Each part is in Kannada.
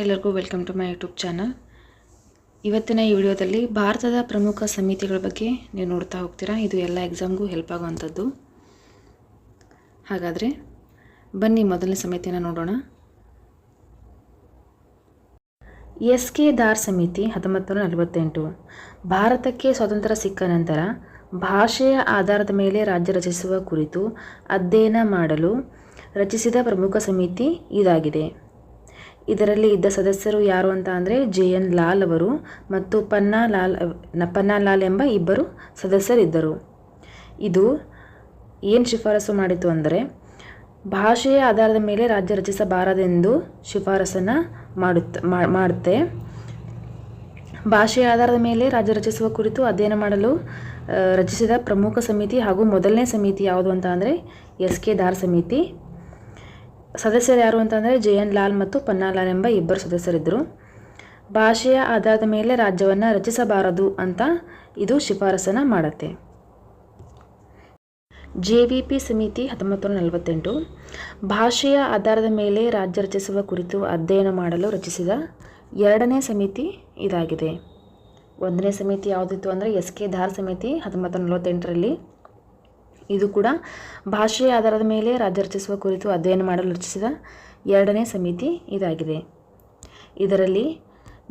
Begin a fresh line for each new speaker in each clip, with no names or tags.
ಎಲ್ಲರಿಗೂ welcome to my YouTube channel. ಇವತ್ತಿನ ಈ ವಿಡಿಯೋದಲ್ಲಿ ಭಾರತದ ಪ್ರಮುಖ ಸಮಿತಿಗಳ ಬಗ್ಗೆ ನೀವು ನೋಡ್ತಾ ಹೋಗ್ತೀರಾ? ಇದು ಎಲ್ಲ ಎಕ್ಸಾಮ್ಗೂ ಹೆಲ್ಪ್ ಆಗುವಂಥದ್ದು. ಹಾಗಾದರೆ ಬನ್ನಿ ಮೊದಲನೇ ಸಮಿತಿಯನ್ನು ನೋಡೋಣ. ಎಸ್ ಕೆ ದಾರ್ ಸಮಿತಿ ಹತ್ತೊಂಬತ್ತು ನಲವತ್ತೆಂಟು ಭಾರತಕ್ಕೆ ಸ್ವಾತಂತ್ರ್ಯ ಸಿಕ್ಕ ನಂತರ ಭಾಷೆಯ ಆಧಾರದ ಮೇಲೆ ರಾಜ್ಯ ರಚಿಸುವ ಕುರಿತು ಅಧ್ಯಯನ ಮಾಡಲು ರಚಿಸಿದ ಪ್ರಮುಖ ಸಮಿತಿ ಇದಾಗಿದೆ. ಇದರಲ್ಲಿ ಇದ್ದ ಸದಸ್ಯರು ಯಾರು ಅಂತ ಅಂದರೆ ಜೆ ಎನ್ ಲಾಲ್ ಅವರು ಮತ್ತು ಪನ್ನಾ ಲಾಲ್ ಪನ್ನಾ ಲಾಲ್ ಎಂಬ ಇಬ್ಬರು ಸದಸ್ಯರಿದ್ದರು. ಇದು ಏನು ಶಿಫಾರಸು ಮಾಡಿತು ಅಂದರೆ, ಭಾಷೆಯ ಆಧಾರದ ಮೇಲೆ ರಾಜ್ಯ ರಚಿಸಬಾರದೆಂದು ಶಿಫಾರಸನ್ನು ಮಾಡುತ್ತ ಮಾಡುತ್ತೆ. ಭಾಷೆಯ ಆಧಾರದ ಮೇಲೆ ರಾಜ್ಯ ರಚಿಸುವ ಕುರಿತು ಅಧ್ಯಯನ ಮಾಡಲು ರಚಿಸಿದ ಪ್ರಮುಖ ಸಮಿತಿ ಹಾಗೂ ಮೊದಲನೇ ಸಮಿತಿ ಯಾವುದು ಅಂತ ಅಂದರೆ ಎಸ್ ಕೆ ದಾರ್ ಸಮಿತಿ. ಸದಸ್ಯರು ಯಾರು ಅಂತಂದರೆ ಜೆ ಎನ್ ಲಾಲ್ ಮತ್ತು ಪನ್ನಾಲಾಲ್ ಎಂಬ ಇಬ್ಬರು ಸದಸ್ಯರಿದ್ದರು. ಭಾಷೆಯ ಆಧಾರದ ಮೇಲೆ ರಾಜ್ಯವನ್ನು ರಚಿಸಬಾರದು ಅಂತ ಇದು ಶಿಫಾರಸನ್ನು ಮಾಡುತ್ತೆ. ಜೆ ವಿ ಪಿ ಸಮಿತಿ ಹತ್ತೊಂಬತ್ತು ನೂರ ನಲವತ್ತೆಂಟು. ಭಾಷೆಯ ಆಧಾರದ ಮೇಲೆ ರಾಜ್ಯ ರಚಿಸುವ ಕುರಿತು ಅಧ್ಯಯನ ಮಾಡಲು ರಚಿಸಿದ ಎರಡನೇ ಸಮಿತಿ ಇದಾಗಿದೆ. ಒಂದನೇ ಸಮಿತಿ ಯಾವುದಿತ್ತು ಅಂದರೆ ಎಸ್ ಕೆ ಧಾರ್ ಸಮಿತಿ ಹತ್ತೊಂಬತ್ತು ನಲವತ್ತೆಂಟರಲ್ಲಿ. ಇದು ಕೂಡ ಭಾಷೆಯ ಆಧಾರದ ಮೇಲೆ ರಾಜ್ಯ ರಚಿಸುವ ಕುರಿತು ಅಧ್ಯಯನ ಮಾಡಲು ರಚಿಸಿದ ಎರಡನೇ ಸಮಿತಿ ಇದಾಗಿದೆ. ಇದರಲ್ಲಿ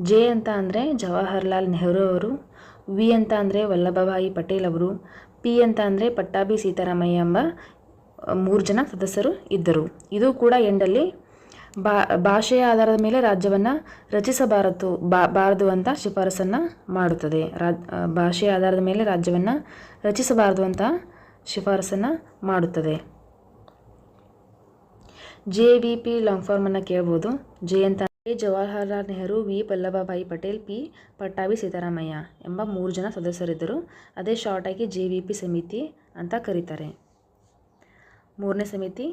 ಜೆ ಅಂತ ಅಂದರೆ ಜವಾಹರ್ಲಾಲ್ ನೆಹರು ಅವರು, ವಿ ಅಂತ ಅಂದರೆ ವಲ್ಲಭಭಾಯಿ ಪಟೇಲ್ ಅವರು, ಪಿ ಅಂತ ಅಂದರೆ ಪಟ್ಟಾಭಿ ಸೀತಾರಾಮಯ್ಯ ಎಂಬ ಮೂರು ಜನ ಸದಸ್ಯರು ಇದ್ದರು. ಇದು ಕೂಡ ಎಂಡಲ್ಲಿ ಬಾ, ಭಾಷೆಯ ಆಧಾರದ ಮೇಲೆ ರಾಜ್ಯವನ್ನು ರಚಿಸಬಾರದು, ಬಾ, ಬಾರದು ಅಂತ ಶಿಫಾರಸನ್ನು ಮಾಡುತ್ತದೆ. ರಾಜ್ ಭಾಷೆಯ ಆಧಾರದ ಮೇಲೆ ರಾಜ್ಯವನ್ನು ರಚಿಸಬಾರದು ಅಂತ ಶಿಫಾರಸನ್ನು ಮಾಡುತ್ತದೆ. ಜೆ ವಿ ಪಿ ಲಾಂಗ್ ಫಾರ್ಮನ್ನು ಕೇಳ್ಬೋದು. ಜೆ ಅಂತ ಜವಾಹರ್ಲಾಲ್ ನೆಹರು, ವಿ ವಲ್ಲಭಭಾಯಿ ಪಟೇಲ್, ಪಿ ಪಟ್ಟಾಭಿ ಸೀತಾರಾಮಯ್ಯ ಎಂಬ ಮೂರು ಜನ ಸದಸ್ಯರಿದ್ದರು. ಅದೇ ಶಾರ್ಟಾಗಿ ಜೆ ವಿ ಪಿ ಸಮಿತಿ ಅಂತ ಕರೀತಾರೆ. ಮೂರನೇ ಸಮಿತಿ,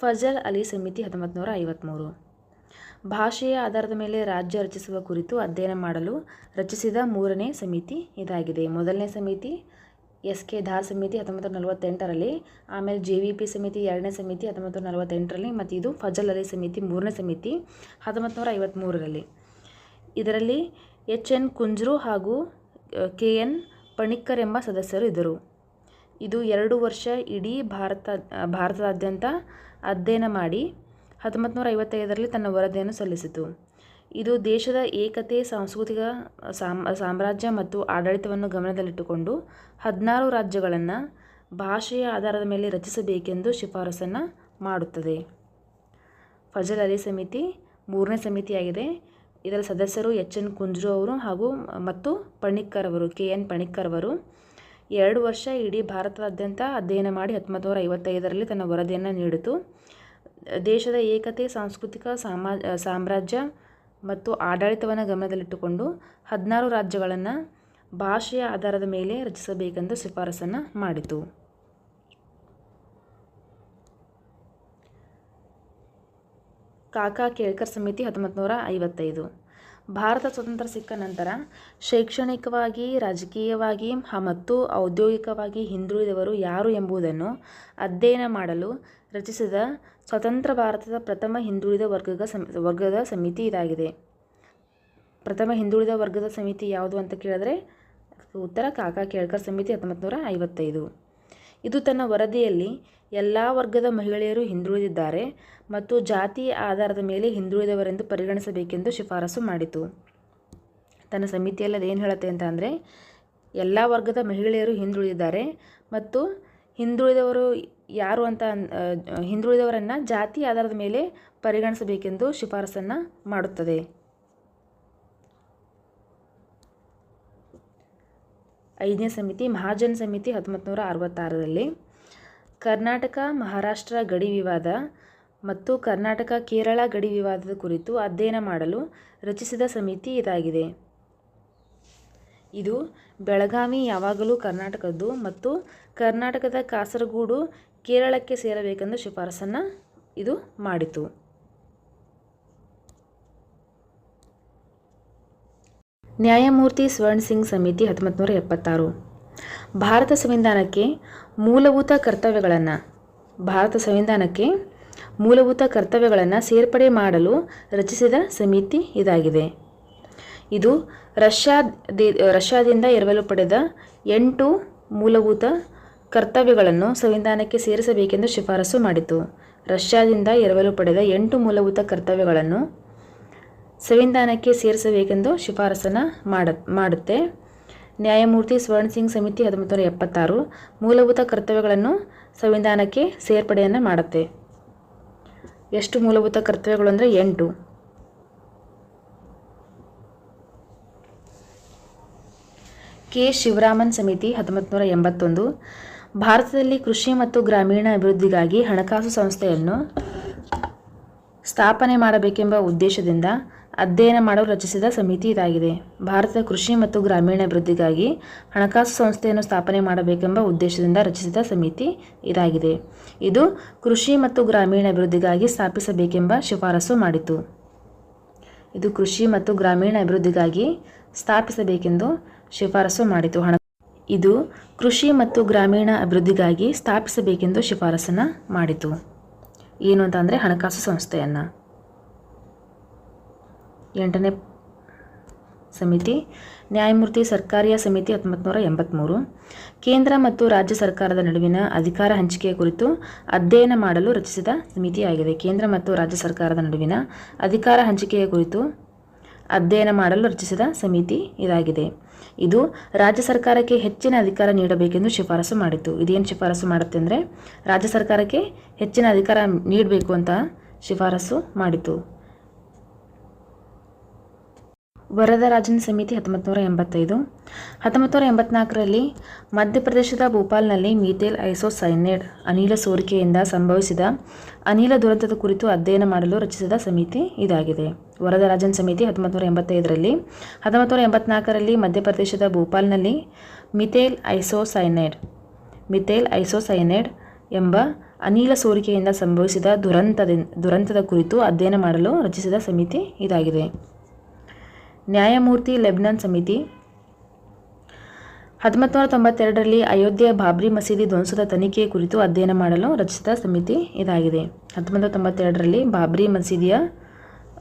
ಫಜಲ್ ಅಲಿ ಸಮಿತಿ ಹತ್ತೊಂಬತ್ತು ನೂರ ಐವತ್ತ್ಮೂರು ಭಾಷೆಯ ಆಧಾರದ ಮೇಲೆ ರಾಜ್ಯ ರಚಿಸುವ ಕುರಿತು ಅಧ್ಯಯನ ಮಾಡಲು ರಚಿಸಿದ ಮೂರನೇ ಸಮಿತಿ ಇದಾಗಿದೆ. ಮೊದಲನೇ ಸಮಿತಿ ಎಸ್ ಕೆ ಧಾರ್ ಸಮಿತಿ ಹತ್ತೊಂಬತ್ತು ನಲವತ್ತೆಂಟರಲ್ಲಿ ಆಮೇಲೆ ಜೆ ವಿ ಪಿ ಸಮಿತಿ ಎರಡನೇ ಸಮಿತಿ ಹತ್ತೊಂಬತ್ತು ನಲವತ್ತೆಂಟರಲ್ಲಿ ಮತ್ತು ಇದು ಫಜಲ್ ಅಲಿ ಸಮಿತಿ ಮೂರನೇ ಸಮಿತಿ ಹತ್ತೊಂಬತ್ತು ನೂರ ಐವತ್ತ್ಮೂರರಲ್ಲಿ ಇದರಲ್ಲಿ ಎಚ್ ಎನ್ ಕುಂಜ್ರು ಹಾಗೂ ಕೆ ಎನ್ ಪಣಿಕ್ಕರ್ ಎಂಬ ಸದಸ್ಯರು ಇದ್ದರು. ಇದು ಎರಡು ವರ್ಷ ಇಡೀ ಭಾರತ, ಭಾರತದಾದ್ಯಂತ ಅಧ್ಯಯನ ಮಾಡಿ ಹತ್ತೊಂಬತ್ತು ನೂರ ಐವತ್ತೈದರಲ್ಲಿ ತನ್ನ ವರದಿಯನ್ನು ಸಲ್ಲಿಸಿತು. ಇದು ದೇಶದ ಏಕತೆ, ಸಾಂಸ್ಕೃತಿಕ ಸಾಮ್, ಸಾಮ್ರಾಜ್ಯ ಮತ್ತು ಆಡಳಿತವನ್ನು ಗಮನದಲ್ಲಿಟ್ಟುಕೊಂಡು ಹದಿನಾರು ರಾಜ್ಯಗಳನ್ನು ಭಾಷೆಯ ಆಧಾರದ ಮೇಲೆ ರಚಿಸಬೇಕೆಂದು ಶಿಫಾರಸನ್ನು ಮಾಡುತ್ತದೆ. ಫಜಲ್ ಅಲಿ ಸಮಿತಿ ಮೂರನೇ ಸಮಿತಿಯಾಗಿದೆ. ಇದರ ಸದಸ್ಯರು ಎಚ್. ಎನ್. ಕುಂಜ್ರು ಅವರು ಹಾಗೂ ಮತ್ತು ಪಣಿಕ್ಕರ್ ಅವರು, ಕೆ. ಎನ್. ಪಣಿಕ್ಕರ್ ಅವರು. ಎರಡು ವರ್ಷ ಇಡೀ ಭಾರತದಾದ್ಯಂತ ಅಧ್ಯಯನ ಮಾಡಿ ಹತ್ತೊಂಬತ್ತು ನೂರ ಐವತ್ತೈದರಲ್ಲಿ ತನ್ನ ವರದಿಯನ್ನು ನೀಡಿತು. ದೇಶದ ಏಕತೆ, ಸಾಂಸ್ಕೃತಿಕ, ಸಾಮಾ, ಸಾಮ್ರಾಜ್ಯ ಮತ್ತು ಆಡಳಿತವನ್ನು ಗಮನದಲ್ಲಿಟ್ಟುಕೊಂಡು ಹದಿನಾರು ರಾಜ್ಯಗಳನ್ನು ಭಾಷೆಯ ಆಧಾರದ ಮೇಲೆ ರಚಿಸಬೇಕೆಂದು ಶಿಫಾರಸನ್ನು ಮಾಡಿತು. ಕಾಕಾ ಕೇಳ್ಕರ್ ಸಮಿತಿ ಹತ್ತೊಂಬತ್ತು ನೂರ ಐವತ್ತೈದು. ಭಾರತ ಸ್ವತಂತ್ರ ಸಿಕ್ಕ ನಂತರ ಶೈಕ್ಷಣಿಕವಾಗಿ, ರಾಜಕೀಯವಾಗಿ ಮತ್ತು ಔದ್ಯೋಗಿಕವಾಗಿ ಹಿಂದುಳಿದವರು ಯಾರು ಎಂಬುದನ್ನು ಅಧ್ಯಯನ ಮಾಡಲು ರಚಿಸಿದ ಸ್ವತಂತ್ರ ಭಾರತದ ಪ್ರಥಮ ಹಿಂದುಳಿದ ವರ್ಗದ ಸಮ, ವರ್ಗದ ಸಮಿತಿ ಇದಾಗಿದೆ. ಪ್ರಥಮ ಹಿಂದುಳಿದ ವರ್ಗದ ಸಮಿತಿ ಯಾವುದು ಅಂತ ಕೇಳಿದ್ರೆ, ಉತ್ತರ ಕಾಕಾ ಕೇಳ್ಕರ್ ಸಮಿತಿ ಹತ್ತೊಂಬತ್ತು ನೂರ ಐವತ್ತೈದು. ಇದು ತನ್ನ ವರದಿಯಲ್ಲಿ ಎಲ್ಲ ವರ್ಗದ ಮಹಿಳೆಯರು ಹಿಂದುಳಿದಿದ್ದಾರೆ ಮತ್ತು ಜಾತಿ ಆಧಾರದ ಮೇಲೆ ಹಿಂದುಳಿದವರೆಂದು ಪರಿಗಣಿಸಬೇಕೆಂದು ಶಿಫಾರಸು ಮಾಡಿತು. ತನ್ನ ಸಮಿತಿಯಲ್ಲಿ ಅದೇನು ಹೇಳುತ್ತೆ ಅಂತ ಅಂದರೆ, ಎಲ್ಲ ವರ್ಗದ ಮಹಿಳೆಯರು ಹಿಂದುಳಿದಿದ್ದಾರೆ ಮತ್ತು ಹಿಂದುಳಿದವರು ಯಾರು ಅಂತ ಹಿಂದುಳಿದವರನ್ನು ಜಾತಿ ಆಧಾರದ ಮೇಲೆ ಪರಿಗಣಿಸಬೇಕೆಂದು ಶಿಫಾರಸನ್ನು ಮಾಡುತ್ತದೆ. ಐದನೇ ಸಮಿತಿ, ಮಹಾಜನ್ ಸಮಿತಿ ಹತ್ತೊಂಬತ್ತು ನೂರ ಅರವತ್ತಾರರಲ್ಲಿ. ಕರ್ನಾಟಕ, ಮಹಾರಾಷ್ಟ್ರ ಗಡಿ ವಿವಾದ ಮತ್ತು ಕರ್ನಾಟಕ, ಕೇರಳ ಗಡಿ ವಿವಾದದ ಕುರಿತು ಅಧ್ಯಯನ ಮಾಡಲು ರಚಿಸಿದ ಸಮಿತಿ ಇದಾಗಿದೆ. ಇದು ಬೆಳಗಾವಿ ಯಾವಾಗಲೂ ಕರ್ನಾಟಕದ್ದು ಮತ್ತು ಕರ್ನಾಟಕದ ಕಾಸರಗೋಡು ಕೇರಳಕ್ಕೆ ಸೇರಬೇಕೆಂದು ಶಿಫಾರಸನ್ನು ಇದು ಮಾಡಿತು. ನ್ಯಾಯಮೂರ್ತಿ ಸ್ವರ್ಣ್ ಸಿಂಗ್ ಸಮಿತಿ ಹತ್ತೊಂಬತ್ತು ನೂರ ಎಪ್ಪತ್ತಾರು. ಭಾರತ ಸಂವಿಧಾನಕ್ಕೆ ಮೂಲಭೂತ ಕರ್ತವ್ಯಗಳನ್ನು, ಭಾರತ ಸಂವಿಧಾನಕ್ಕೆ ಮೂಲಭೂತ ಕರ್ತವ್ಯಗಳನ್ನು ಸೇರ್ಪಡೆ ಮಾಡಲು ರಚಿಸಿದ ಸಮಿತಿ ಇದಾಗಿದೆ. ಇದು ರಷ್ಯಾ ರಷ್ಯಾದಿಂದ ಎರವಲು ಪಡೆದ ಎಂಟು ಮೂಲಭೂತ ಕರ್ತವ್ಯಗಳನ್ನು ಸಂವಿಧಾನಕ್ಕೆ ಸೇರಿಸಬೇಕೆಂದು ಶಿಫಾರಸು ಮಾಡಿತು. ರಷ್ಯಾದಿಂದ ಎರವಲು ಪಡೆದ ಎಂಟು ಮೂಲಭೂತ ಕರ್ತವ್ಯಗಳನ್ನು ಸಂವಿಧಾನಕ್ಕೆ ಸೇರಿಸಬೇಕೆಂದು ಶಿಫಾರಸನ್ನು ಮಾಡ, ಮಾಡುತ್ತೆ. ನ್ಯಾಯಮೂರ್ತಿ ಸ್ವರ್ಣ ಸಿಂಗ್ ಸಮಿತಿ ಹತ್ತೊಂಬತ್ತು ನೂರ ಎಪ್ಪತ್ತಾರು ಮೂಲಭೂತ ಕರ್ತವ್ಯಗಳನ್ನು ಸಂವಿಧಾನಕ್ಕೆ ಸೇರ್ಪಡೆಯನ್ನು ಮಾಡುತ್ತೆ. ಎಷ್ಟು ಮೂಲಭೂತ ಕರ್ತವ್ಯಗಳು ಅಂದರೆ ಎಂಟು. ಕೆ ಶಿವರಾಮನ್ ಸಮಿತಿ ಹತ್ತೊಂಬತ್ತು ನೂರ ಎಂಬತ್ತೊಂದು. ಭಾರತದಲ್ಲಿ ಕೃಷಿ ಮತ್ತು ಗ್ರಾಮೀಣ ಅಭಿವೃದ್ಧಿಗಾಗಿ ಹಣಕಾಸು ಸಂಸ್ಥೆಯನ್ನು ಸ್ಥಾಪನೆ ಮಾಡಬೇಕೆಂಬ ಉದ್ದೇಶದಿಂದ ಅಧ್ಯಯನ ಮಾಡಲು ರಚಿಸಿದ ಸಮಿತಿ ಇದಾಗಿದೆ. ಭಾರತದ ಕೃಷಿ ಮತ್ತು ಗ್ರಾಮೀಣಾಭಿವೃದ್ಧಿಗಾಗಿ ಹಣಕಾಸು ಸಂಸ್ಥೆಯನ್ನು ಸ್ಥಾಪನೆ ಮಾಡಬೇಕೆಂಬ ಉದ್ದೇಶದಿಂದ ರಚಿಸಿದ ಸಮಿತಿ ಇದಾಗಿದೆ. ಇದು ಕೃಷಿ ಮತ್ತು ಗ್ರಾಮೀಣಾಭಿವೃದ್ಧಿಗಾಗಿ ಸ್ಥಾಪಿಸಬೇಕೆಂಬ ಶಿಫಾರಸು ಮಾಡಿತು. ಇದು ಕೃಷಿ ಮತ್ತು ಗ್ರಾಮೀಣ ಅಭಿವೃದ್ಧಿಗಾಗಿ ಸ್ಥಾಪಿಸಬೇಕೆಂದು ಶಿಫಾರಸು ಮಾಡಿತು. ಹಣ ಇದು ಕೃಷಿ ಮತ್ತು ಗ್ರಾಮೀಣ ಅಭಿವೃದ್ಧಿಗಾಗಿ ಸ್ಥಾಪಿಸಬೇಕೆಂದು ಶಿಫಾರಸನ್ನು ಮಾಡಿತು. ಏನು ಅಂತ ಅಂದರೆ ಹಣಕಾಸು ಸಂಸ್ಥೆಯನ್ನು. ಎಂಟನೇ ಸಮಿತಿ. ನ್ಯಾಯಮೂರ್ತಿ ಸರ್ಕಾರಿಯ ಸಮಿತಿ ಹತ್ತೊಂಬತ್ತು ನೂರ ಎಂಬತ್ತ್ಮೂರು ಕೇಂದ್ರ ಮತ್ತು ರಾಜ್ಯ ಸರ್ಕಾರದ ನಡುವಿನ ಅಧಿಕಾರ ಹಂಚಿಕೆಯ ಕುರಿತು ಅಧ್ಯಯನ ಮಾಡಲು ರಚಿಸಿದ ಸಮಿತಿಯಾಗಿದೆ. ಕೇಂದ್ರ ಮತ್ತು ರಾಜ್ಯ ಸರ್ಕಾರದ ನಡುವಿನ ಅಧಿಕಾರ ಹಂಚಿಕೆಯ ಕುರಿತು ಅಧ್ಯಯನ ಮಾಡಲು ರಚಿಸಿದ ಸಮಿತಿ ಇದಾಗಿದೆ. ಇದು ರಾಜ್ಯ ಸರ್ಕಾರಕ್ಕೆ ಹೆಚ್ಚಿನ ಅಧಿಕಾರ ನೀಡಬೇಕೆಂದು ಶಿಫಾರಸು ಮಾಡಿತು ಇದೇನು ಶಿಫಾರಸು ಮಾಡುತ್ತೆ ಅಂದರೆ ರಾಜ್ಯ ಸರ್ಕಾರಕ್ಕೆ ಹೆಚ್ಚಿನ ಅಧಿಕಾರ ನೀಡಬೇಕು ಅಂತ ಶಿಫಾರಸು ಮಾಡಿತು ವರದರಾಜನ್ ಸಮಿತಿ ಹತ್ತೊಂಬತ್ತು ನೂರ ಎಂಬತ್ತೈದು. ಹತ್ತೊಂಬತ್ತು ನೂರ ಎಂಬತ್ನಾಲ್ಕರಲ್ಲಿ ಮಧ್ಯಪ್ರದೇಶದ ಭೋಪಾಲ್ನಲ್ಲಿ ಮೀಥೇಲ್ ಐಸೋಸೈನೇಡ್ ಅನಿಲ ಸೋರಿಕೆಯಿಂದ ಸಂಭವಿಸಿದ ಅನಿಲ ದುರಂತದ ಕುರಿತು ಅಧ್ಯಯನ ಮಾಡಲು ರಚಿಸಿದ ಸಮಿತಿ ಇದಾಗಿದೆ. ವರದರಾಜನ್ ಸಮಿತಿ ಹತ್ತೊಂಬತ್ತು ನೂರ ಎಂಬತ್ತೈದರಲ್ಲಿ ಹತ್ತೊಂಬತ್ತು ನೂರ ಎಂಬತ್ನಾಲ್ಕರಲ್ಲಿ ಮಧ್ಯಪ್ರದೇಶದ ಭೋಪಾಲ್ನಲ್ಲಿ ಮಿಥೇಲ್ ಐಸೋಸೈನೈಡ್ ಮಿಥೇಲ್ ಐಸೋಸೈನೈಡ್ ಎಂಬ ಅನಿಲ ಸೋರಿಕೆಯಿಂದ ಸಂಭವಿಸಿದ ದುರಂತದ ದುರಂತದ ಕುರಿತು ಅಧ್ಯಯನ ಮಾಡಲು ರಚಿಸಿದ ಸಮಿತಿ ಇದಾಗಿದೆ. ನ್ಯಾಯಮೂರ್ತಿ ಲೆಬ್ನನ್ ಸಮಿತಿ. ಹತ್ತೊಂಬತ್ತು ನೂರ ತೊಂಬತ್ತೆರಡರಲ್ಲಿ ಅಯೋಧ್ಯೆಯ ಬಾಬ್ರಿ ಮಸೀದಿ ಧ್ವಂಸದ ತನಿಖೆ ಕುರಿತು ಅಧ್ಯಯನ ಮಾಡಲು ರಚಿಸಿದ ಸಮಿತಿ ಇದಾಗಿದೆ. ಹತ್ತೊಂಬತ್ತು ನೂರ ತೊಂಬತ್ತೆರಡರಲ್ಲಿ ಬಾಬ್ರಿ ಮಸೀದಿಯ,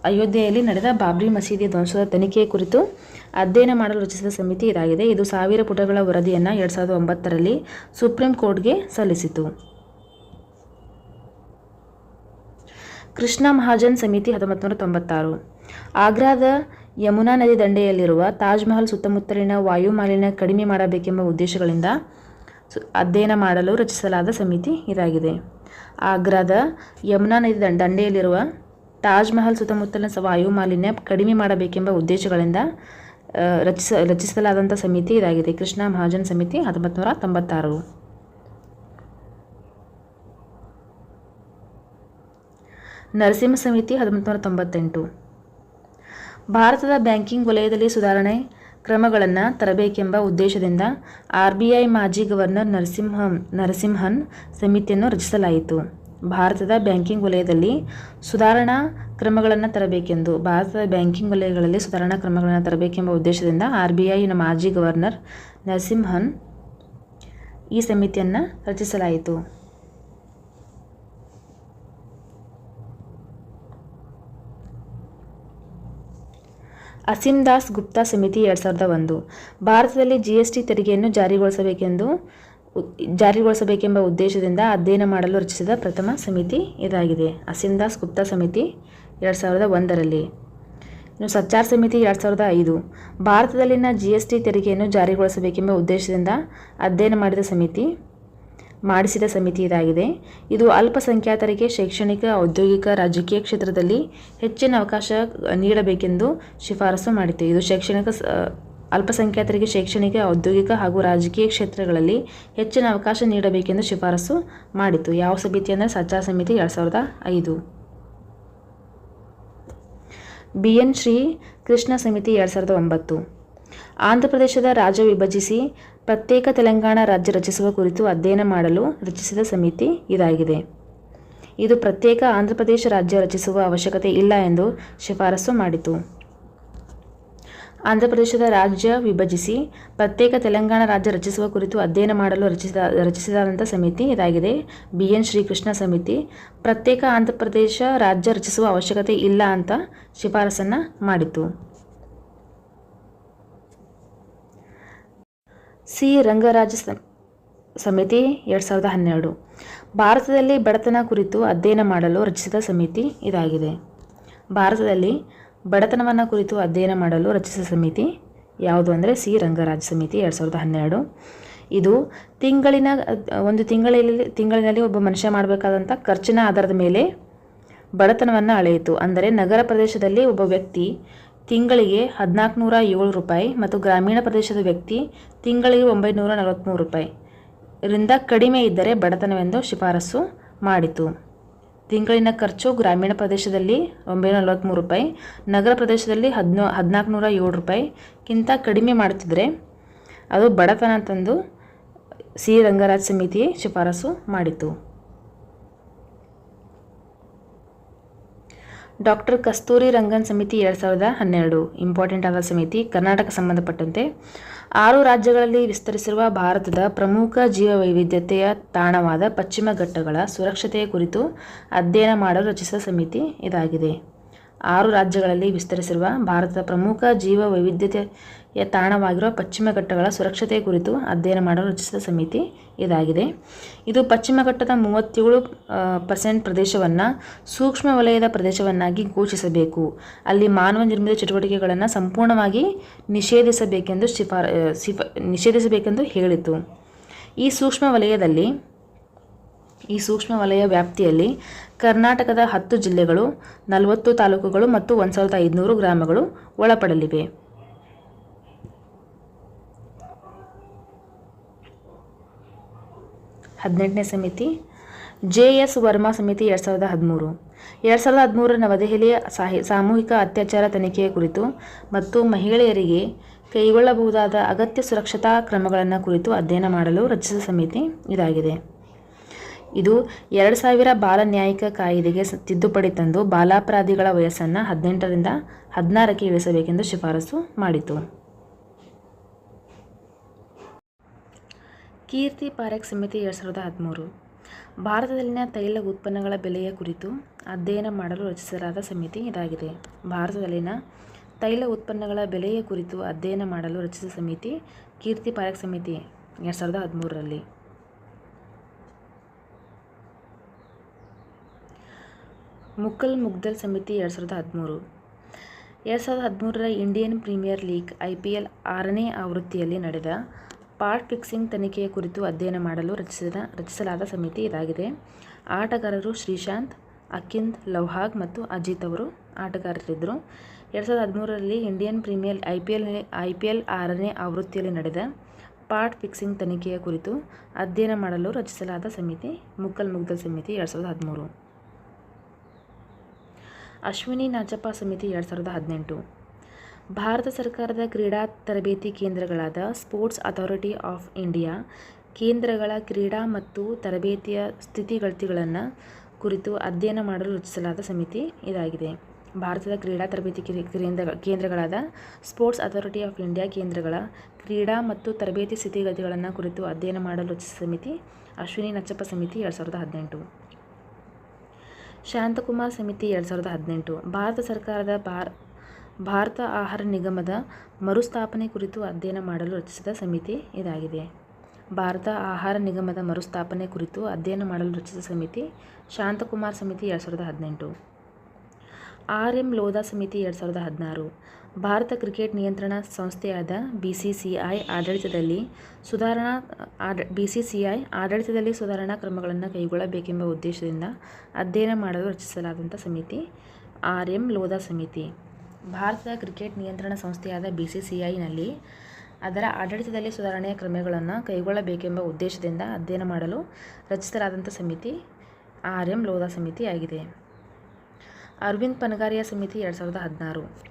ಅಯೋಧ್ಯೆಯಲ್ಲಿ ನಡೆದ ಬಾಬ್ರಿ ಮಸೀದಿ ಧ್ವಂಸದ ತನಿಖೆ ಕುರಿತು ಅಧ್ಯಯನ ಮಾಡಲು ರಚಿಸಿದ ಸಮಿತಿ ಇದಾಗಿದೆ. ಇದು ಸಾವಿರ ಪುಟಗಳ ವರದಿಯನ್ನು ಎರಡು ಸಾವಿರದ ಒಂಬತ್ತರಲ್ಲಿ ಸುಪ್ರೀಂ ಕೋರ್ಟ್ಗೆ ಸಲ್ಲಿಸಿತು. ಕೃಷ್ಣ ಮಹಾಜನ್ ಸಮಿತಿ ಹತ್ತೊಂಬತ್ತು ನೂರ ತೊಂಬತ್ತಾರು ಆಗ್ರಾದ ಯಮುನಾ ನದಿ ದಂಡೆಯಲ್ಲಿರುವ ತಾಜ್ ಮಹಲ್ ಸುತ್ತಮುತ್ತಲಿನ ವಾಯು ಮಾಲಿನ್ಯ ಕಡಿಮೆ ಮಾಡಬೇಕೆಂಬ ಉದ್ದೇಶಗಳಿಂದ ಅಧ್ಯಯನ ಮಾಡಲು ರಚಿಸಲಾದ ಸಮಿತಿ ಇದಾಗಿದೆ. ಆಗ್ರಾದ ಯಮುನಾ ನದಿ ದಂಡ, ದಂಡೆಯಲ್ಲಿರುವ ತಾಜ್ ಮಹಲ್ ಸುತ್ತಮುತ್ತಲಿನ ವಾಯುಮಾಲಿನ್ಯ ವಾಯು ಮಾಲಿನ್ಯ ಕಡಿಮೆ ಮಾಡಬೇಕೆಂಬ ಉದ್ದೇಶಗಳಿಂದ ರಚಿಸ ರಚಿಸಲಾದಂಥ ಸಮಿತಿ ಇದಾಗಿದೆ. ಕೃಷ್ಣ ಮಹಾಜನ್ ಸಮಿತಿ ಹತ್ತೊಂಬತ್ತು ತೊಂಬತ್ತಾರು. ನರಸಿಂಹ ಸಮಿತಿ ಹತ್ತೊಂಬತ್ತು ನೂರ ತೊಂಬತ್ತೆಂಟು. ಭಾರತದ ಬ್ಯಾಂಕಿಂಗ್ ವಲಯದಲ್ಲಿ ಸುಧಾರಣೆ ಕ್ರಮಗಳನ್ನು ತರಬೇಕೆಂಬ ಉದ್ದೇಶದಿಂದ ಆರ್ ಬಿ ಮಾಜಿ ಗವರ್ನರ್ ನರಸಿಂಹನ್ ನರಸಿಂಹನ್ ಸಮಿತಿಯನ್ನು ರಚಿಸಲಾಯಿತು. ಭಾರತದ ಬ್ಯಾಂಕಿಂಗ್ ವಲಯದಲ್ಲಿ ಸುಧಾರಣಾ ಕ್ರಮಗಳನ್ನು ತರಬೇಕೆಂದು, ಭಾರತದ ಬ್ಯಾಂಕಿಂಗ್ ವಲಯಗಳಲ್ಲಿ ಸುಧಾರಣಾ ಕ್ರಮಗಳನ್ನು ತರಬೇಕೆಂಬ ಉದ್ದೇಶದಿಂದ ಆರ್ ಬಿ ಐನ ಮಾಜಿ ಗವರ್ನರ್ ನರಸಿಂಹನ್ ಈ ಸಮಿತಿಯನ್ನು ರಚಿಸಲಾಯಿತು. ಅಸೀಂ ದಾಸ್ ಗುಪ್ತಾ ಸಮಿತಿ ಎರಡು ಸಾವಿರದ ಒಂದು. ಭಾರತದಲ್ಲಿ ಜಿ ಎಸ್ ಟಿ ತೆರಿಗೆಯನ್ನು ಜಾರಿಗೊಳಿಸಬೇಕೆಂದು ಜಾರಿಗೊಳಿಸಬೇಕೆಂಬ ಉದ್ದೇಶದಿಂದ ಅಧ್ಯಯನ ಮಾಡಲು ರಚಿಸಿದ ಪ್ರಥಮ ಸಮಿತಿ ಇದಾಗಿದೆ. ಅಸೀಂ ದಾಸ್ ಗುಪ್ತಾ ಸಮಿತಿ ಎರಡು ಸಾವಿರದ ಒಂದರಲ್ಲಿ. ಇನ್ನು ಸಚ್ಚಾರ್ ಸಮಿತಿ ಎರಡು ಸಾವಿರದ ಐದು. ಭಾರತದಲ್ಲಿನ ಜಿ ಎಸ್ ಟಿ ತೆರಿಗೆಯನ್ನು ಜಾರಿಗೊಳಿಸಬೇಕೆಂಬ ಉದ್ದೇಶದಿಂದ ಅಧ್ಯಯನ ಮಾಡಿದ ಸಮಿತಿ ಮಾಡಿಸಿದ ಸಮಿತಿ ಇದಾಗಿದೆ. ಇದು ಅಲ್ಪಸಂಖ್ಯಾತರಿಗೆ ಶೈಕ್ಷಣಿಕ, ಔದ್ಯೋಗಿಕ, ರಾಜಕೀಯ ಕ್ಷೇತ್ರದಲ್ಲಿ ಹೆಚ್ಚಿನ ಅವಕಾಶ ನೀಡಬೇಕೆಂದು ಶಿಫಾರಸು ಮಾಡಿತು ಇದು ಶೈಕ್ಷಣಿಕ ಅಲ್ಪಸಂಖ್ಯಾತರಿಗೆ ಶೈಕ್ಷಣಿಕ, ಔದ್ಯೋಗಿಕ ಹಾಗೂ ರಾಜಕೀಯ ಕ್ಷೇತ್ರಗಳಲ್ಲಿ ಹೆಚ್ಚಿನ ಅವಕಾಶ ನೀಡಬೇಕೆಂದು ಶಿಫಾರಸು ಮಾಡಿತು ಯಾವ ಸಮಿತಿ ಅಂದರೆ ಸಜ್ಜಾ ಸಮಿತಿ ಎರಡು ಸಾವಿರದ ಐದು. ಬಿ ಎನ್ ಶ್ರೀ ಕೃಷ್ಣ ಸಮಿತಿ ಎರಡು ಸಾವಿರದ ಒಂಬತ್ತು. ಆಂಧ್ರಪ್ರದೇಶದ ರಾಜ್ಯ ವಿಭಜಿಸಿ ಪ್ರತ್ಯೇಕ ತೆಲಂಗಾಣ ರಾಜ್ಯ ರಚಿಸುವ ಕುರಿತು ಅಧ್ಯಯನ ಮಾಡಲು ರಚಿಸಿದ ಸಮಿತಿ ಇದಾಗಿದೆ. ಇದು ಪ್ರತ್ಯೇಕ ಆಂಧ್ರಪ್ರದೇಶ ರಾಜ್ಯ ರಚಿಸುವ ಅವಶ್ಯಕತೆ ಇಲ್ಲ ಎಂದು ಶಿಫಾರಸು ಮಾಡಿತು. ಆಂಧ್ರಪ್ರದೇಶದ ರಾಜ್ಯ ವಿಭಜಿಸಿ ಪ್ರತ್ಯೇಕ ತೆಲಂಗಾಣ ರಾಜ್ಯ ರಚಿಸುವ ಕುರಿತು ಅಧ್ಯಯನ ಮಾಡಲು ರಚಿಸಿದ ರಚಿಸಿದಂಥ ಸಮಿತಿ ಇದಾಗಿದೆ. ಬಿ. ಎನ್. ಶ್ರೀಕೃಷ್ಣ ಸಮಿತಿ. ಪ್ರತ್ಯೇಕ ಆಂಧ್ರಪ್ರದೇಶ ರಾಜ್ಯ ರಚಿಸುವ ಅವಶ್ಯಕತೆ ಇಲ್ಲ ಅಂತ ಶಿಫಾರಸನ್ನು ಮಾಡಿತು. ಸಿ. ರಂಗರಾಜ ಸಮಿತಿ ಎರಡು ಸಾವಿರದ ಹನ್ನೆರಡು. ಭಾರತದಲ್ಲಿ ಬಡತನ ಕುರಿತು ಅಧ್ಯಯನ ಮಾಡಲು ರಚಿಸಿದ ಸಮಿತಿ ಇದಾಗಿದೆ. ಭಾರತದಲ್ಲಿ ಬಡತನವನ್ನು ಕುರಿತು ಅಧ್ಯಯನ ಮಾಡಲು ರಚಿಸಿದ ಸಮಿತಿ ಯಾವುದು ಅಂದರೆ ಸಿ. ರಂಗರಾಜ ಸಮಿತಿ ಎರಡು ಸಾವಿರದ ಹನ್ನೆರಡು. ಇದು ತಿಂಗಳಿನ, ಒಂದು ತಿಂಗಳಲ್ಲಿ, ತಿಂಗಳಿನಲ್ಲಿ ಒಬ್ಬ ಮನುಷ್ಯ ಮಾಡಬೇಕಾದಂಥ ಖರ್ಚಿನ ಆಧಾರದ ಮೇಲೆ ಬಡತನವನ್ನು ಅಳೆಯಿತು. ಅಂದರೆ ನಗರ ಪ್ರದೇಶದಲ್ಲಿ ಒಬ್ಬ ವ್ಯಕ್ತಿ ತಿಂಗಳಿಗೆ ಹದಿನಾಲ್ಕು ನೂರ ಏಳು ರೂಪಾಯಿ ಮತ್ತು ಗ್ರಾಮೀಣ ಪ್ರದೇಶದ ವ್ಯಕ್ತಿ ತಿಂಗಳಿಗೆ ಒಂಬೈನೂರ ನಲವತ್ತ್ಮೂರು ರೂಪಾಯಿ. ರಿಂದ ಕಡಿಮೆ ಇದ್ದರೆ ಬಡತನವೆಂದು ಶಿಫಾರಸು ಮಾಡಿತು. ತಿಂಗಳಿನ ಖರ್ಚು ಗ್ರಾಮೀಣ ಪ್ರದೇಶದಲ್ಲಿ ಒಂಬೈನೂರ ನಲವತ್ತ್ಮೂರು ರೂಪಾಯಿ, ನಗರ ಪ್ರದೇಶದಲ್ಲಿ ಹದಿನೋ ಹದಿನಾಲ್ಕು ನೂರ ಏಳು ರೂಪಾಯಿಗಿಂತ ಕಡಿಮೆ ಮಾಡುತ್ತಿದ್ದರೆ ಅದು ಬಡತನ ತಂದು ಸಿ ರಂಗರಾಜ್ ಸಮಿತಿ ಶಿಫಾರಸು ಮಾಡಿತು. ಡಾಕ್ಟರ್ ಕಸ್ತೂರಿ ರಂಗನ್ ಸಮಿತಿ ಎರಡು ಸಾವಿರದ ಹನ್ನೆರಡು. ಇಂಪಾರ್ಟೆಂಟ್ ಆದ ಸಮಿತಿ, ಕರ್ನಾಟಕ ಸಂಬಂಧಪಟ್ಟಂತೆ. ಆರು ರಾಜ್ಯಗಳಲ್ಲಿ ವಿಸ್ತರಿಸಿರುವ ಭಾರತದ ಪ್ರಮುಖ ಜೀವವೈವಿಧ್ಯತೆಯ ತಾಣವಾದ ಪಶ್ಚಿಮ ಘಟ್ಟಗಳ ಸುರಕ್ಷತೆಯ ಕುರಿತು ಅಧ್ಯಯನ ಮಾಡಲು ರಚಿಸಿದ ಸಮಿತಿ ಇದಾಗಿದೆ. ಆರು ರಾಜ್ಯಗಳಲ್ಲಿ ವಿಸ್ತರಿಸಿರುವ ಭಾರತದ ಪ್ರಮುಖ ಜೀವ ವೈವಿಧ್ಯತೆಯ ತಾಣವಾಗಿರುವ ಪಶ್ಚಿಮ ಘಟ್ಟಗಳ ಸುರಕ್ಷತೆ ಕುರಿತು ಅಧ್ಯಯನ ಮಾಡಲು ರಚಿಸಿದ ಸಮಿತಿ ಇದಾಗಿದೆ. ಇದು ಪಶ್ಚಿಮ ಘಟ್ಟದ ಮೂವತ್ತೇಳು ಪರ್ಸೆಂಟ್ ಪ್ರದೇಶವನ್ನು ಸೂಕ್ಷ್ಮ ವಲಯದ ಪ್ರದೇಶವನ್ನಾಗಿ ಘೋಷಿಸಬೇಕು. ಅಲ್ಲಿ ಮಾನವ ನಿರ್ಮಿತ ಚಟುವಟಿಕೆಗಳನ್ನು ಸಂಪೂರ್ಣವಾಗಿ ನಿಷೇಧಿಸಬೇಕೆಂದು ಶಿಫಾರ ಶಿಫ, ನಿಷೇಧಿಸಬೇಕೆಂದು ಹೇಳಿತು ಈ ಸೂಕ್ಷ್ಮ ವಲಯದಲ್ಲಿ, ಈ ಸೂಕ್ಷ್ಮ ವಲಯ ವ್ಯಾಪ್ತಿಯಲ್ಲಿ ಕರ್ನಾಟಕದ ಹತ್ತು ಜಿಲ್ಲೆಗಳು, ನಲವತ್ತು ತಾಲೂಕುಗಳು ಮತ್ತು ಒಂದು ಸಾವಿರದ ಐದುನೂರು ಗ್ರಾಮಗಳು ಒಳಪಡಲಿವೆ. ಹದಿನೆಂಟನೇ ಸಮಿತಿ, ಜೆ ಎಸ್ ವರ್ಮಾ ಸಮಿತಿ ಎರಡು ಸಾವಿರದ ಹದಿಮೂರು. ಎರಡು ಸಾವಿರದ ಹದಿಮೂರರ ನವದೆಹಲಿಯ ಸಾಹಿ, ಸಾಮೂಹಿಕ ಅತ್ಯಾಚಾರ ತನಿಖೆಯ ಕುರಿತು ಮತ್ತು ಮಹಿಳೆಯರಿಗೆ ಕೈಗೊಳ್ಳಬಹುದಾದ ಅಗತ್ಯ ಸುರಕ್ಷತಾ ಕ್ರಮಗಳನ್ನು ಕುರಿತು ಅಧ್ಯಯನ ಮಾಡಲು ರಚಿಸಿದ ಸಮಿತಿ ಇದಾಗಿದೆ. ಇದು ಎರಡು ಸಾವಿರ ಬಾಲ ನ್ಯಾಯಿಕ ಕಾಯಿದೆಗೆ ತಿದ್ದುಪಡಿ ತಂದು ಬಾಲಾಪರಾಧಿಗಳ ವಯಸ್ಸನ್ನು ಹದಿನೆಂಟರಿಂದ ಹದಿನಾರಕ್ಕೆ ಇಳಿಸಬೇಕೆಂದು ಶಿಫಾರಸು ಮಾಡಿತು. ಕೀರ್ತಿ ಪಾರಕ್ ಸಮಿತಿ ಎರಡು ಸಾವಿರದ ಹದಿಮೂರು. ಭಾರತದಲ್ಲಿನ ತೈಲ ಉತ್ಪನ್ನಗಳ ಬೆಲೆಯ ಕುರಿತು ಅಧ್ಯಯನ ಮಾಡಲು ರಚಿಸಲಾದ ಸಮಿತಿ ಇದಾಗಿದೆ. ಭಾರತದಲ್ಲಿನ ತೈಲ ಉತ್ಪನ್ನಗಳ ಬೆಲೆಯ ಕುರಿತು ಅಧ್ಯಯನ ಮಾಡಲು ರಚಿಸಿದ ಸಮಿತಿ ಕೀರ್ತಿ ಪಾರಕ್ ಸಮಿತಿ ಎರಡು ಸಾವಿರದ ಹದಿಮೂರರಲ್ಲಿ. ಮುಕಲ್ ಮುಗ್ದಲ್ ಸಮಿತಿ ಎರಡು ಸಾವಿರದ ಹದಿಮೂರು. ಎರಡು ಸಾವಿರದ ಹದಿಮೂರರ Indian premier league I P L ಆರನೇ ಆವೃತ್ತಿಯಲ್ಲಿ ನಡೆದ ಪಾರ್ಟ್ ಫಿಕ್ಸಿಂಗ್ ತನಿಖೆಯ ಕುರಿತು ಅಧ್ಯಯನ ಮಾಡಲು ರಚಿಸಿದ, ರಚಿಸಲಾದ ಸಮಿತಿ ಇದಾಗಿದೆ. ಆಟಗಾರರು ಶ್ರೀಶಾಂತ್ ಅಕಿಂದ್ ಲವ್ಹಾಗ್ ಮತ್ತು ಅಜಿತ್ ಅವರು ಆಟಗಾರರಿದ್ದರು. ಎರಡು ಸಾವಿರದ ಹದಿಮೂರರಲ್ಲಿ Indian premier I P L I P L ಆರನೇ ಆವೃತ್ತಿಯಲ್ಲಿ ನಡೆದ ಪಾರ್ಟ್ ಫಿಕ್ಸಿಂಗ್ ತನಿಖೆಯ ಕುರಿತು ಅಧ್ಯಯನ ಮಾಡಲು ರಚಿಸಲಾದ ಸಮಿತಿ ಮುಕ್ಕಲ್ ಮುಗ್ದಲ್ ಸಮಿತಿ ಎರಡು ಸಾವಿರದ ಹದಿಮೂರು. ಅಶ್ವಿನಿ ನಾಚಪ್ಪ ಸಮಿತಿ ಎರಡು ಸಾವಿರದ ಹದಿನೆಂಟು. ಭಾರತ ಸರ್ಕಾರದ ಕ್ರೀಡಾ ತರಬೇತಿ ಕೇಂದ್ರಗಳಾದ ಸ್ಪೋರ್ಟ್ಸ್ ಅಥಾರಿಟಿ ಆಫ್ ಇಂಡಿಯಾ, ಕೇಂದ್ರಗಳ ಕ್ರೀಡಾ ಮತ್ತು ತರಬೇತಿಯ ಸ್ಥಿತಿಗತಿಗಳನ್ನು ಕುರಿತು ಅಧ್ಯಯನ ಮಾಡಲು ರಚಿಸಲಾದ ಸಮಿತಿ ಇದಾಗಿದೆ. ಭಾರತದ ಕ್ರೀಡಾ ತರಬೇತಿ ಕೇಂದ್ರ ಕೇಂದ್ರ- ಕೇಂದ್ರಗಳಾದ ಸ್ಪೋರ್ಟ್ಸ್ ಅಥಾರಿಟಿ ಆಫ್ ಇಂಡಿಯಾ ಕೇಂದ್ರಗಳ ಕ್ರೀಡಾ ಮತ್ತು ತರಬೇತಿ ಸ್ಥಿತಿಗತಿಗಳನ್ನು ಕುರಿತು ಅಧ್ಯಯನ ಮಾಡಲು ರಚಿಸಿದ ಸಮಿತಿ ಅಶ್ವಿನಿ ನಚ್ಚಪ್ಪ ಸಮಿತಿ ಎರಡು ಸಾವಿರದ ಹದಿನೆಂಟು. ಶಾಂತಕುಮಾರ್ ಸಮಿತಿ ಎರಡು ಸಾವಿರದ ಹದಿನೆಂಟು. ಭಾರತ ಸರ್ಕಾರದ ಭಾರ, ಭಾರತ ಆಹಾರ ನಿಗಮದ ಮರುಸ್ಥಾಪನೆ ಕುರಿತು ಅಧ್ಯಯನ ಮಾಡಲು ರಚಿಸಿದ ಸಮಿತಿ ಇದಾಗಿದೆ. ಭಾರತ ಆಹಾರ ನಿಗಮದ ಮರುಸ್ಥಾಪನೆ ಕುರಿತು ಅಧ್ಯಯನ ಮಾಡಲು ರಚಿಸಿದ ಸಮಿತಿ ಶಾಂತಕುಮಾರ್ ಸಮಿತಿ ಎರಡು ಸಾವಿರದ ಹದಿನೆಂಟು. ಆರ್ ಎಂ ಲೋಧಾ ಸಮಿತಿ ಎರಡು ಸಾವಿರದ ಹದಿನಾರು. ಭಾರತ ಕ್ರಿಕೆಟ್ ನಿಯಂತ್ರಣ ಸಂಸ್ಥೆಯಾದ ಬಿಸಿಸಿಐ ಆಡಳಿತದಲ್ಲಿ ಸುಧಾರಣಾ, ಆಡ, ಬಿ ಸಿ ಸಿ ಐ ಆಡಳಿತದಲ್ಲಿ ಸುಧಾರಣಾ ಕ್ರಮಗಳನ್ನು ಕೈಗೊಳ್ಳಬೇಕೆಂಬ ಉದ್ದೇಶದಿಂದ ಅಧ್ಯಯನ ಮಾಡಲು ರಚಿಸಲಾದಂಥ ಸಮಿತಿ, ಆರ್ ಎಂ ಲೋಧಾ ಸಮಿತಿ. ಭಾರತದ ಕ್ರಿಕೆಟ್ ನಿಯಂತ್ರಣ ಸಂಸ್ಥೆಯಾದ ಬಿಸಿಸಿಐನಲ್ಲಿ ಅದರ ಆಡಳಿತದಲ್ಲಿ ಸುಧಾರಣೆಯ ಕ್ರಮಗಳನ್ನು ಕೈಗೊಳ್ಳಬೇಕೆಂಬ ಉದ್ದೇಶದಿಂದ ಅಧ್ಯಯನ ಮಾಡಲು ರಚಿಸಲಾದಂಥ ಸಮಿತಿ, ಆರ್ ಎಂ ಲೋಧಾ ಸಮಿತಿ ಆಗಿದೆ ಅರವಿಂದ್ ಪನಗಾರಿಯಾ ಸಮಿತಿ ಎರಡು ಸಾವಿರದ ಹದಿನಾರು.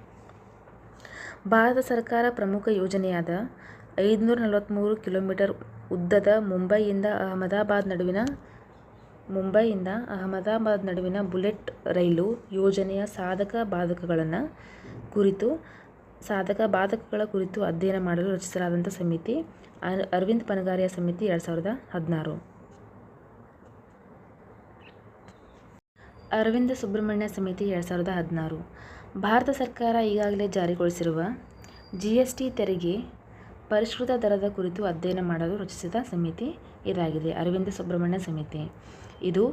ಭಾರತ ಸರ್ಕಾರ ಪ್ರಮುಖ ಯೋಜನೆಯಾದ ಐದುನೂರ ನಲವತ್ತ್ಮೂರು ಕಿಲೋಮೀಟರ್ ಉದ್ದದ ಮುಂಬೈಯಿಂದ ಅಹಮದಾಬಾದ್ ನಡುವಿನ ಮುಂಬೈಯಿಂದ ಅಹಮದಾಬಾದ್ ನಡುವಿನ ಬುಲೆಟ್ ರೈಲು ಯೋಜನೆಯ ಸಾಧಕ ಬಾಧಕಗಳನ್ನು ಕುರಿತು, ಸಾಧಕ ಬಾಧಕಗಳ ಕುರಿತು ಅಧ್ಯಯನ ಮಾಡಲು ರಚಿಸಲಾದಂಥ ಸಮಿತಿ ಅರ್- ಅರವಿಂದ್ ಪನಗಾರಿಯ ಸಮಿತಿ ಎರಡು ಸಾವಿರದ ಹದಿನಾರು. ಅರವಿಂದ ಸುಬ್ರಹ್ಮಣ್ಯ ಸಮಿತಿ ಎರಡು ಸಾವಿರದ ಹದಿನಾರು. ಭಾರತ ಸರ್ಕಾರ ಈಗಾಗಲೇ ಜಾರಿಗೊಳಿಸಿರುವ ಜಿ ಎಸ್ ಟಿ ತೆರಿಗೆ ಪರಿಷ್ಕೃತ ದರದ ಕುರಿತು ಅಧ್ಯಯನ ಮಾಡಲು ರಚಿಸಿದ ಸಮಿತಿ ಇದಾಗಿದೆ, ಅರವಿಂದ ಸುಬ್ರಹ್ಮಣ್ಯ ಸಮಿತಿ. ಇದು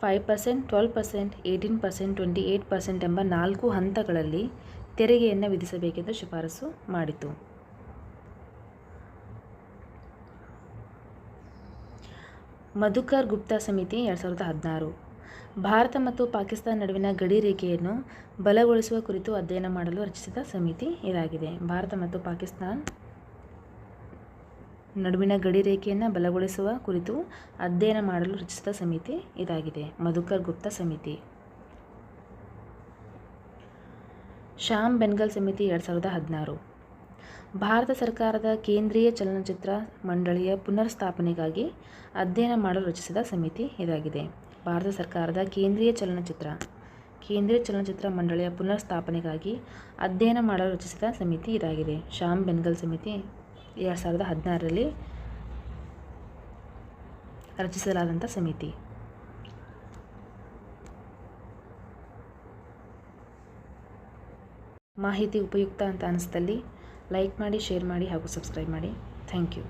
five percent twelve percent eighteen percent twenty eight percent ಎಂಬ ನಾಲ್ಕು ಹಂತಗಳಲ್ಲಿ ತೆರಿಗೆಯನ್ನು ವಿಧಿಸಬೇಕೆಂದು ಶಿಫಾರಸು ಮಾಡಿತು. ಮಧುಕರ್ ಗುಪ್ತಾ ಸಮಿತಿ ಎರಡು ಸಾವಿರದ ಹದಿನಾರು. ಭಾರತ ಮತ್ತು ಪಾಕಿಸ್ತಾನ ನಡುವಿನ ಗಡಿ ರೇಖೆಯನ್ನು ಬಲಗೊಳಿಸುವ ಕುರಿತು ಅಧ್ಯಯನ ಮಾಡಲು ರಚಿಸಿದ ಸಮಿತಿ ಇದಾಗಿದೆ. ಭಾರತ ಮತ್ತು ಪಾಕಿಸ್ತಾನ ನಡುವಿನ ಗಡಿ ರೇಖೆಯನ್ನು ಬಲಗೊಳಿಸುವ ಕುರಿತು ಅಧ್ಯಯನ ಮಾಡಲು ರಚಿಸಿದ ಸಮಿತಿ ಇದಾಗಿದೆ. ಮಧುಕರ್ ಗುಪ್ತಾ ಸಮಿತಿ. ಶ್ಯಾಮ್ ಬೆನ್ಗಲ್ ಸಮಿತಿ ಎರಡು ಸಾವಿರದ ಹದಿನಾರು. ಭಾರತ ಸರ್ಕಾರದ ಕೇಂದ್ರೀಯ ಚಲನಚಿತ್ರ ಮಂಡಳಿಯ ಪುನರ್ ಸ್ಥಾಪನೆಗಾಗಿ ಅಧ್ಯಯನ ಮಾಡಲು ರಚಿಸಿದ ಸಮಿತಿ ಇದಾಗಿದೆ. ಭಾರತ ಸರ್ಕಾರದ ಕೇಂದ್ರೀಯ ಚಲನಚಿತ್ರ. ಕೇಂದ್ರೀಯ ಚಲನಚಿತ್ರ ಮಂಡಳಿಯ ಪುನರ್ ಸ್ಥಾಪನೆಗಾಗಿ ಅಧ್ಯಯನ ಮಾಡಲು ರಚಿಸಿದ ಸಮಿತಿ ಇದಾಗಿದೆ. ಶ್ಯಾಮ್ ಬೆನ್ಗಲ್ ಸಮಿತಿ ಎರಡು ಸಾವಿರದ ಹದಿನಾರರಲ್ಲಿ ರಚಿಸಲಾದಂಥ ಸಮಿತಿ. ಮಾಹಿತಿ ಉಪಯುಕ್ತ ಅಂತ ಅನಿಸ್ದಲ್ಲಿ ಲೈಕ್ ಮಾಡಿ, ಶೇರ್ ಮಾಡಿ ಹಾಗೂ ಸಬ್ಸ್ಕ್ರೈಬ್ ಮಾಡಿ. Thank you.